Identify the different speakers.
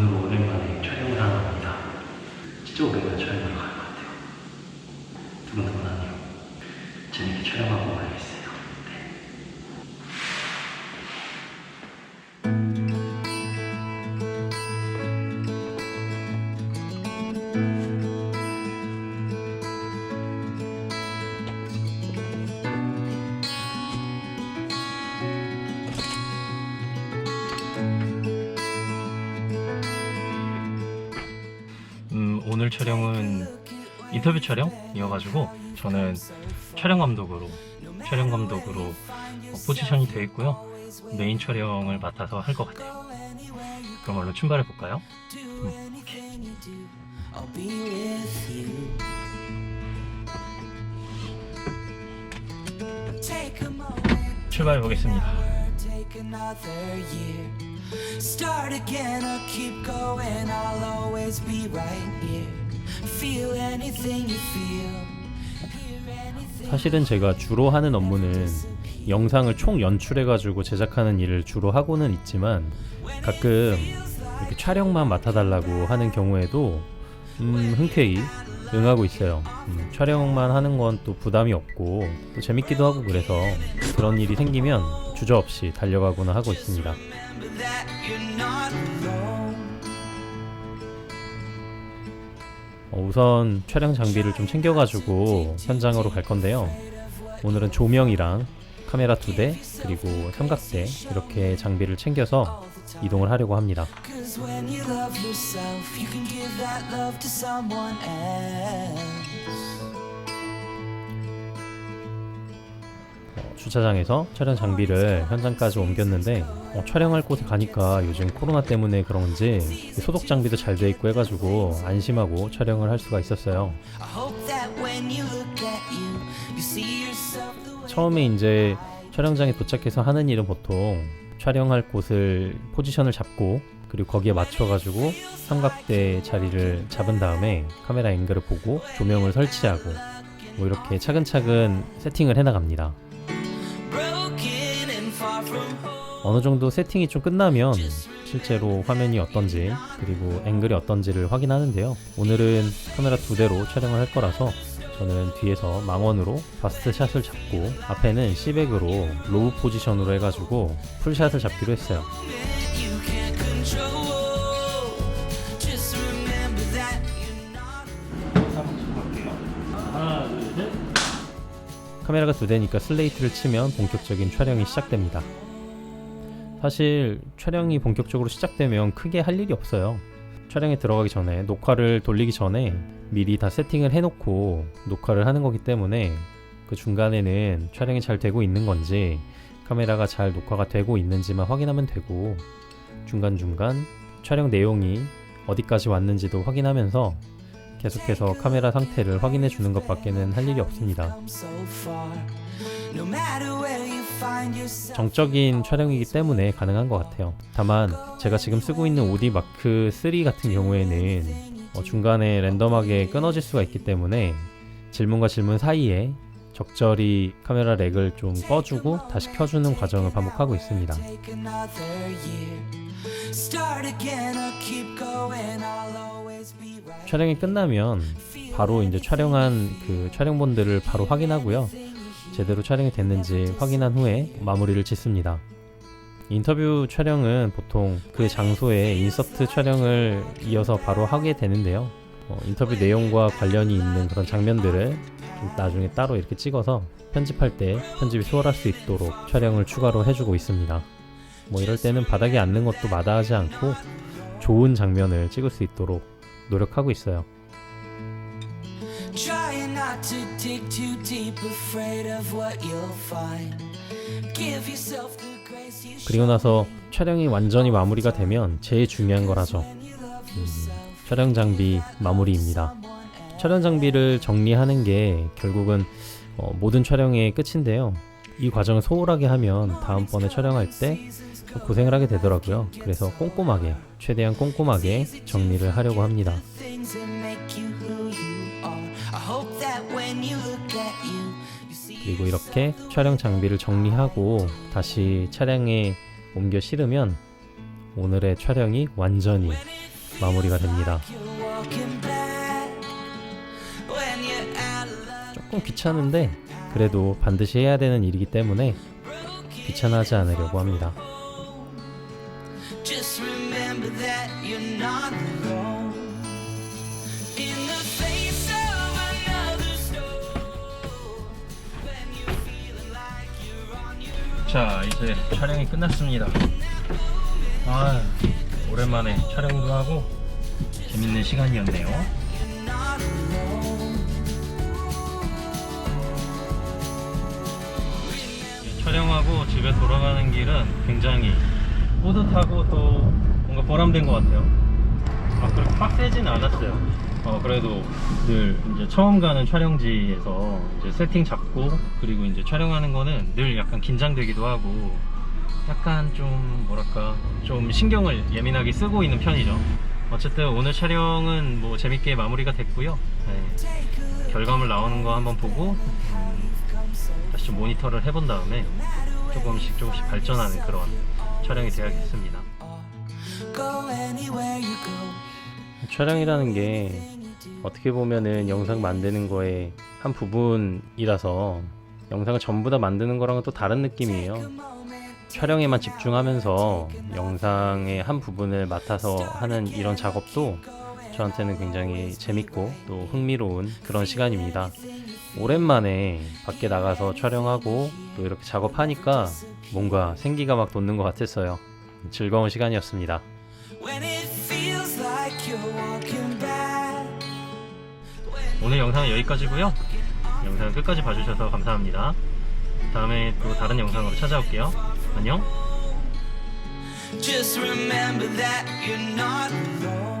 Speaker 1: 오늘 오랜만에 촬영을 하러 갑니다. 진짜 오랜만에 촬영을. 두근두근하네요. 오늘 촬영은 인터뷰 촬영이어가지고 저는 촬영 감독으로 촬영 감독으로 어, 포지션이 되어 있고요. 메인 촬영을 맡아서 할 것 같아요. 그럼 얼른 출발해 볼까요? 음, 출발해 보겠습니다.
Speaker 2: here.
Speaker 3: 사실은 제가 주로 하는 업무는 영상을 총 연출해가지고 제작하는 일을 주로 하고는 있지만 가끔 이렇게 촬영만 맡아달라고 하는 경우에도 음, 흔쾌히 응하고 있어요. 음, 촬영만 하는 건 또 부담이 없고 또 재밌기도 하고 그래서 그런 일이 생기면 주저없이 달려가거나 하고 있습니다. 우선 촬영 장비를 좀 챙겨가지고 현장으로 갈 건데요. 오늘은 조명이랑 카메라 두 대 그리고 삼각대 이렇게 장비를 챙겨서 이동을 하려고 합니다. 주차장에서 촬영 장비를 현장까지 옮겼는데 어, 촬영할 곳에 가니까 요즘 코로나 때문에 그런지 소독 장비도 잘 돼 있고 해가지고 안심하고 촬영을 할 수가 있었어요. 처음에 이제 촬영장에 도착해서 하는 일은 보통 촬영할 곳을 포지션을 잡고 그리고 거기에 맞춰가지고 삼각대 자리를 잡은 다음에 카메라 앵글을 보고 조명을 설치하고 뭐 이렇게 차근차근 세팅을 해나갑니다. 어느 정도 세팅이 좀 끝나면 실제로 화면이 어떤지 그리고 앵글이 어떤지를 확인하는데요. 오늘은 카메라 두 대로 촬영을 할 거라서 저는 뒤에서 망원으로 바스트 샷을 잡고 앞에는 C백으로 로우 포지션으로 해가지고 풀샷을 잡기로 했어요. 카메라가 두 대니까 슬레이트를 치면 본격적인 촬영이 시작됩니다. 사실 촬영이 본격적으로 시작되면 크게 할 일이 없어요. 촬영에 들어가기 전에 녹화를 돌리기 전에 미리 다 세팅을 해놓고 녹화를 하는 거기 때문에 그 중간에는 촬영이 잘 되고 있는 건지 카메라가 잘 녹화가 되고 있는지만 확인하면 되고 중간중간 촬영 내용이 어디까지 왔는지도 확인하면서 계속해서 카메라 상태를 확인해 주는 것밖에는 할 일이 없습니다. 정적인 촬영이기 때문에 가능한 것 같아요. 다만 제가 지금 쓰고 있는 오디 마크 3 같은 경우에는 어, 중간에 랜덤하게 끊어질 수가 있기 때문에 질문과 질문 사이에 적절히 카메라 렉을 좀 꺼주고 다시 켜주는 과정을 반복하고 있습니다. 촬영이 끝나면 바로 이제 촬영한 그 촬영본들을 바로 확인하고요. 제대로 촬영이 됐는지 확인한 후에 마무리를 짓습니다. 인터뷰 촬영은 보통 그 장소에 인서트 촬영을 이어서 바로 하게 되는데요. 어, 인터뷰 내용과 관련이 있는 그런 장면들을 좀 나중에 따로 이렇게 찍어서 편집할 때 편집이 수월할 수 있도록 촬영을 추가로 해주고 있습니다. 뭐 이럴 때는 바닥에 앉는 것도 마다하지 않고 좋은 장면을 찍을 수 있도록 노력하고 있어요. 그리고 나서 촬영이 완전히 마무리가 되면 제일 중요한 거라죠. 음, 촬영 장비 마무리입니다. 촬영 장비를 정리하는 게 결국은 어, 모든 촬영의 끝인데요. 이 과정을 소홀하게 하면 다음번에 촬영할 때 고생을 하게 되더라고요. 그래서 꼼꼼하게, 최대한 꼼꼼하게 정리를 하려고 합니다. 그리고 이렇게 촬영 장비를 정리하고 다시 차량에 옮겨 실으면
Speaker 1: 오늘의 촬영이 완전히 마무리가 됩니다. 조금 귀찮은데 그래도 반드시 해야 되는 일이기 때문에 귀찮아하지 않으려고 합니다.
Speaker 3: 자 이제 촬영이 끝났습니다 아 오랜만에 촬영도 하고 재밌는 시간이었네요 촬영하고 집에 돌아가는 길은 굉장히 뿌듯하고 또 뭔가 보람된 것 같아요. 막 그렇게 빡세진 않았어요. 어, 그래도 늘 이제 처음 가는 촬영지에서 이제 세팅 잡고 그리고 이제 촬영하는 거는 늘 약간 긴장되기도 하고 약간 좀 뭐랄까 좀 신경을 예민하게 쓰고 있는 편이죠. 어쨌든 오늘 촬영은 뭐 재밌게 마무리가 됐고요. 네, 결과물 나오는 거 한번 보고 좀 모니터를 해본 다음에 조금씩 조금씩 발전하는 그런 촬영이
Speaker 4: go.
Speaker 1: 촬영이라는 게 어떻게 보면은 영상 만드는 거의 한 부분이라서 영상을 전부 다 만드는 거랑은 또 다른 느낌이에요. 촬영에만 집중하면서 영상의 한 부분을 맡아서 하는 이런 작업도 저한테는 굉장히 재밌고 또 흥미로운 그런 시간입니다. 오랜만에 밖에 나가서 촬영하고 또 이렇게 작업하니까 뭔가 생기가 막 돋는 것 같았어요. 즐거운 시간이었습니다.
Speaker 3: 오늘 영상은 여기까지고요. 영상 끝까지 봐주셔서 감사합니다. 다음에 또 다른 영상으로 찾아올게요. 안녕.
Speaker 4: Just remember that you're not